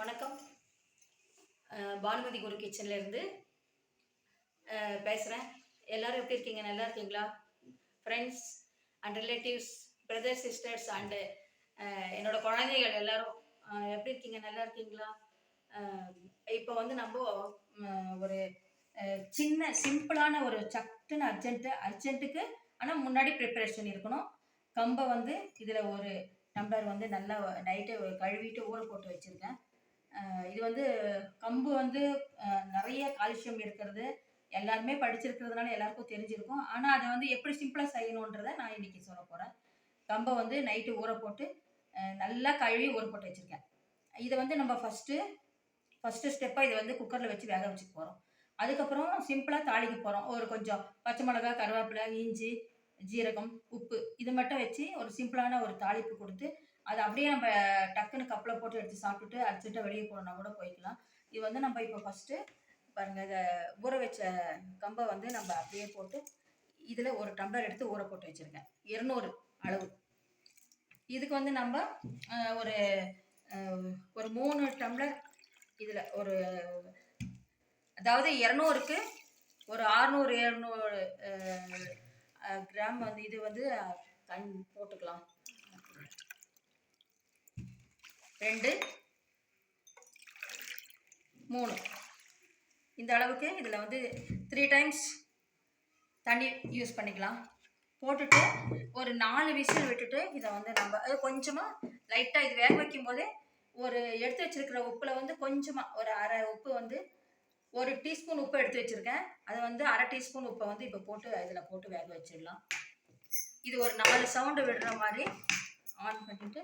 வணக்கம். பானுமதி குரு கிச்சன்லேருந்து பேசுகிறேன் எல்லாரும் எப்படி இருக்கீங்க? நல்லா இருக்கீங்களா? Friends and relatives brother sisters and என்னோட குழந்தைகள் எல்லோரும் எப்படி இருக்கீங்க? நல்லா இருக்கீங்களா? இப்போ வந்து நம்ம ஒரு சின்ன சிம்பிளான ஒரு சட்டுன்னு அர்ஜென்ட்டு அர்ஜென்ட்டுக்கு ஆனால் முன்னாடி ப்ரிப்பரேஷன் இருக்கணும். கம்பை வந்து இதில் ஒரு டம்ளர் வந்து நல்லா நைட்டு கழுவிட்டு ஊற போட்டு வச்சுருக்கேன். இது வந்து கம்பு வந்து நிறைய கால்சியம் இருக்கிறது. எல்லாருமே படிச்சிருக்கிறதுனால எல்லாருக்கும் தெரிஞ்சிருக்கும். ஆனால் அதை வந்து எப்படி சிம்பிளாக செய்யணுன்றதை நான் இன்னைக்கு சொல்ல போகிறேன் கம்பை வந்து நைட்டு ஊற போட்டு நல்லா கழுவி ஊற போட்டு வச்சுருக்கேன். இதை வந்து நம்ம ஃபஸ்ட்டு ஃபஸ்ட்டு ஸ்டெப்பாக இதை வந்து குக்கரில் வச்சு வேக வச்சுக்க போகிறோம் அதுக்கப்புறம் சிம்பிளாக தாளிக்க போகிறோம் ஒரு கொஞ்சம் பச்சை மிளகா கருவேப்பிலை இஞ்சி ஜீரகம் உப்பு இது மட்டும் வச்சு ஒரு சிம்பிளான ஒரு தாளிப்பு கொடுத்து அதை அப்படியே நம்ம டக்குன்னு கப்பில் போட்டு எடுத்து சாப்பிட்டுட்டு அடிச்சுட்டு வெளியே போகணுன்னா கூட போய்க்கலாம். இது வந்து நம்ம இப்போ ஃபஸ்ட்டு பாருங்கள் இதை ஊற வச்ச கம்பை வந்து நம்ம அப்படியே போட்டு இதில் ஒரு டம்ளர் எடுத்து ஊற போட்டு வச்சுருக்கேன். இரநூறு அளவு. இதுக்கு வந்து நம்ம ஒரு ஒரு மூணு டம்ளர் இதில் ஒரு அதாவது இரநூறுக்கு ஒரு ஆறுநூறு இரநூறு கிராம் வந்து இது வந்து அஹ், போட்டுக்கலாம். ரெண்டு மூணு. இந்த அளவுக்கு இதில் வந்து த்ரீ டைம்ஸ் தண்ணி யூஸ் பண்ணிக்கலாம். போட்டுட்டு ஒரு நாலு விசில் விட்டுட்டு இதை வந்து நம்ம அது கொஞ்சமாக லைட்டாக இது வேக வைக்கும் போதே ஒரு எடுத்து வச்சிருக்கிற உப்பில் வந்து கொஞ்சமாக ஒரு அரை உப்பு வந்து ஒரு டீஸ்பூன் உப்பு எடுத்து வச்சுருக்கேன். அதை வந்து அரை டீஸ்பூன் உப்பை வந்து இப்போ போட்டு இதில் போட்டு வேக வச்சிடலாம். இது ஒரு நாலு சவுண்டு விடுற மாதிரி ஆன் பண்ணிட்டு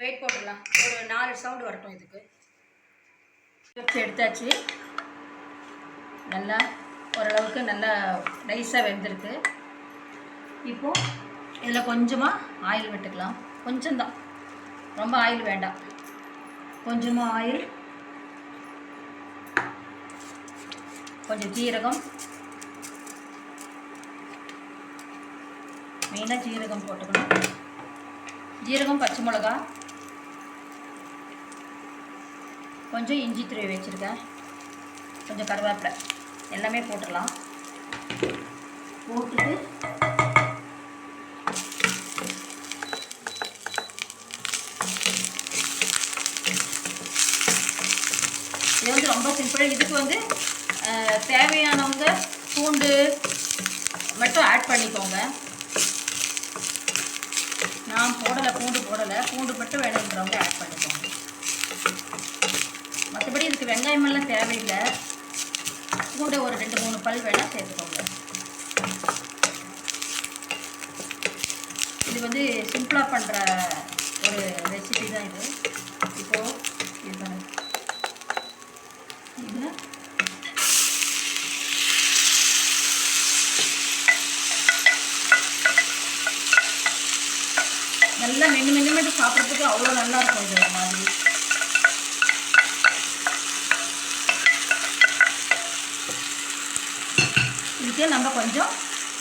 வெயிட் போட்டுடலாம். ஒரு நாலு சவுண்டு வரட்டும் இதுக்கு. எடுத்தாச்சு. நல்லா ஓரளவுக்கு நல்லா நைஸாக வெந்திருக்கு. இப்போது இதில் கொஞ்சமாக ஆயில் விட்டுக்கலாம். கொஞ்சம்தான். ரொம்ப ஆயில் வேண்டாம். கொஞ்சமாக ஆயில் கொஞ்சம் ஜீரகம். மெயினாக ஜீரகம் போட்டுக்கணும். ஜீரகம் பச்சை மிளகா கொஞ்சம் இஞ்சி துருவி வச்சுருக்கேன். கொஞ்சம் கருவேப்பிலை. எல்லாமே போட்டுடலாம். போட்டுட்டு இது வந்து ரொம்ப சிம்பிள் இதுக்கு வந்து தேவையானவங்க பூண்டு மட்டும் ஆட் பண்ணிக்கோங்க. நான் போடலை பூண்டு போடலை. பூண்டு மட்டும் வேணுன்றவங்க ஆட் பண்ணிக்கோங்க மற்றபடி இதுக்கு வெங்காயம் எல்லாம் தேவையில்லை. கூட ஒரு ரெண்டு மூணு பல் வேணால் சேர்த்துக்கோங்க. இது வந்து சிம்பிளாக பண்ணுற ஒரு ரெசிபி தான் இது. இப்போது இது பாருங்க. நல்லா மென்று மென்று மென்று சாப்பிட்றதுக்கு அவ்வளோ நல்லா இருக்கும் இது மாதிரி. இதுக்கு நம்ம கொஞ்சம்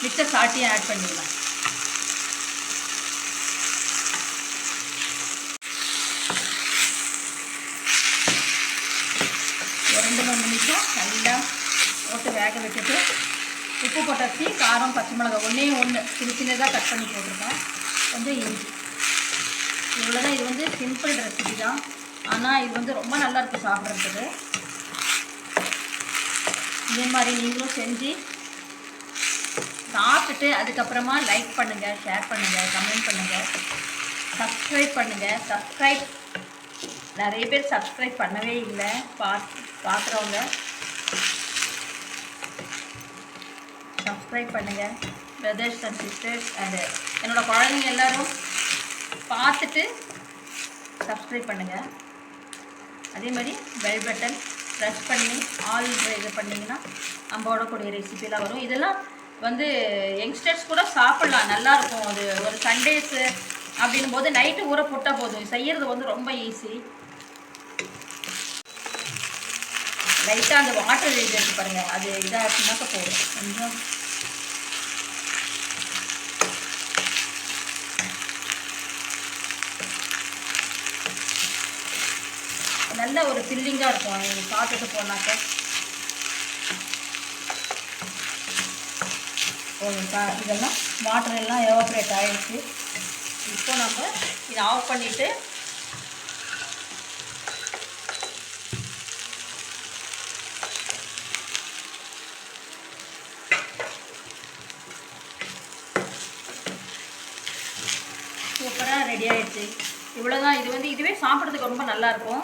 மிச்ச சாட்டியும் ஆட் பண்ணிடலாம். ரெண்டு மூணு நிமிஷம் நல்லா போட்டு வேக வச்சுட்டு உப்பு போட்டாச்சு காரம் பச்சை மிளகாய் ஒன்றே ஒன்று சின்ன சின்னதாக கட் பண்ணி போட்டிருக்கோம். கொஞ்சம் இஞ்சி. இவ்வளோதான் இது வந்து சிம்பிள் ரெசிபி தான். ஆனால் இது வந்து ரொம்ப நல்லா இருக்குது சாப்பிட்றதுக்கு. இதே மாதிரி நீங்களும் செஞ்சு சாப்பிட்டுட்டு அதுக்கப்புறமா லைக் பண்ணுங்கள் ஷேர் பண்ணுங்கள் கமெண்ட் பண்ணுங்கள் சப்ஸ்கிரைப் பண்ணுங்கள் சப்ஸ்கிரைப் நிறைய பேர் சப்ஸ்கிரைப் பண்ணவே இல்லை. பார்த்து பார்க்குறவங்க. சப்ஸ்கிரைப் பண்ணுங்கள் பிரதர்ஸ் அண்ட் சிஸ்டர்ஸ் அண்டு என்னோட குழந்தைங்க எல்லாரும் பார்த்துட்டு சப்ஸ்கிரைப் பண்ணுங்கள் அதே மாதிரி பெல் பட்டன் ப்ரெஸ் பண்ணி ஆல் இது பண்ணிங்கன்னா நம்மளோட கூடிய ரெசிபிலாம் வரும். இதெல்லாம் வந்து யங்ஸ்டர்ஸ் கூட சாப்பிட்லாம் நல்லாயிருக்கும். அது ஒரு சண்டேஸு அப்படின் போது நைட்டு ஊற போட்டால் போதும். செய்கிறது வந்து ரொம்ப ஈஸி லைட்டாக அந்த வாட்டர் இது இருக்கு பாருங்கள் அது இதாக இதாச்சுனாக்க போதும். கொஞ்சம். நல்ல ஒரு ஃபில்லிங்காக இருக்கும். நீங்கள் சாப்பிட்டுட்டு போனாக்க. ஓகேக்கா இதெல்லாம் வாட்டர் எல்லாம் எவாப்ரேட் ஆகிடுச்சு இப்போ நம்ம இதை ஆஃப் பண்ணிவிட்டு சூப்பராக ரெடி ஆகிடுச்சு இவ்வளோதான் இது வந்து இதுவே சாப்பிட்றதுக்கு ரொம்ப நல்லாயிருக்கும்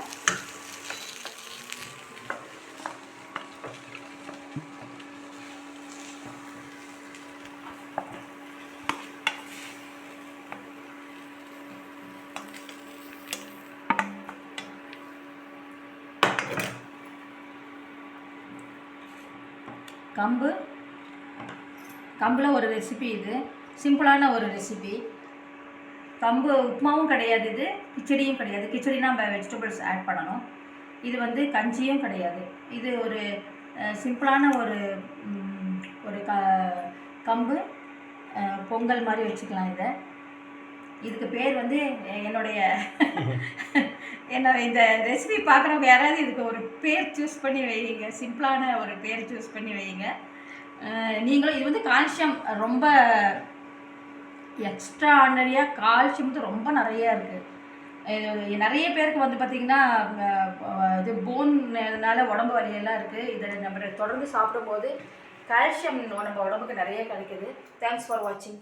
கம்பு. கம்பில் ஒரு ரெசிபி இது. சிம்பிளான ஒரு ரெசிபி கம்பு உப்புமாவும் கிடையாது இது. கிச்சடியும் கிடையாது. கிச்சடினா நம்ம வெஜிடபிள்ஸ் ஆட் பண்ணணும். இது வந்து கஞ்சியும் கிடையாது. இது ஒரு சிம்பிளான ஒரு ஒரு க கம்பு. பொங்கல் மாதிரி வச்சுக்கலாம் இதை. இதுக்கு பேர் வந்து என்னுடைய என்ன இந்த ரெசிபி பார்க்குறவங்க யாராவது இதுக்கு ஒரு பேர் சூஸ் பண்ணி வைங்க. சிம்பிளான ஒரு பேர் சூஸ் பண்ணி வைங்க. நீங்களும் இது வந்து கால்சியம் ரொம்ப எக்ஸ்ட்ரா ஆர்டினரியாக கால்சியம் வந்து ரொம்ப நிறைய இருக்குது நிறைய பேருக்கு வந்து பார்த்திங்கன்னா இது போன்னால உடம்பு வலியெல்லாம் இருக்குது இதை நம்ம தொடர்ந்து சாப்பிடும்போது கால்சியம் நம்ம உடம்புக்கு நிறைய கிடைக்குது. தேங்க்ஸ் ஃபார் வாட்சிங்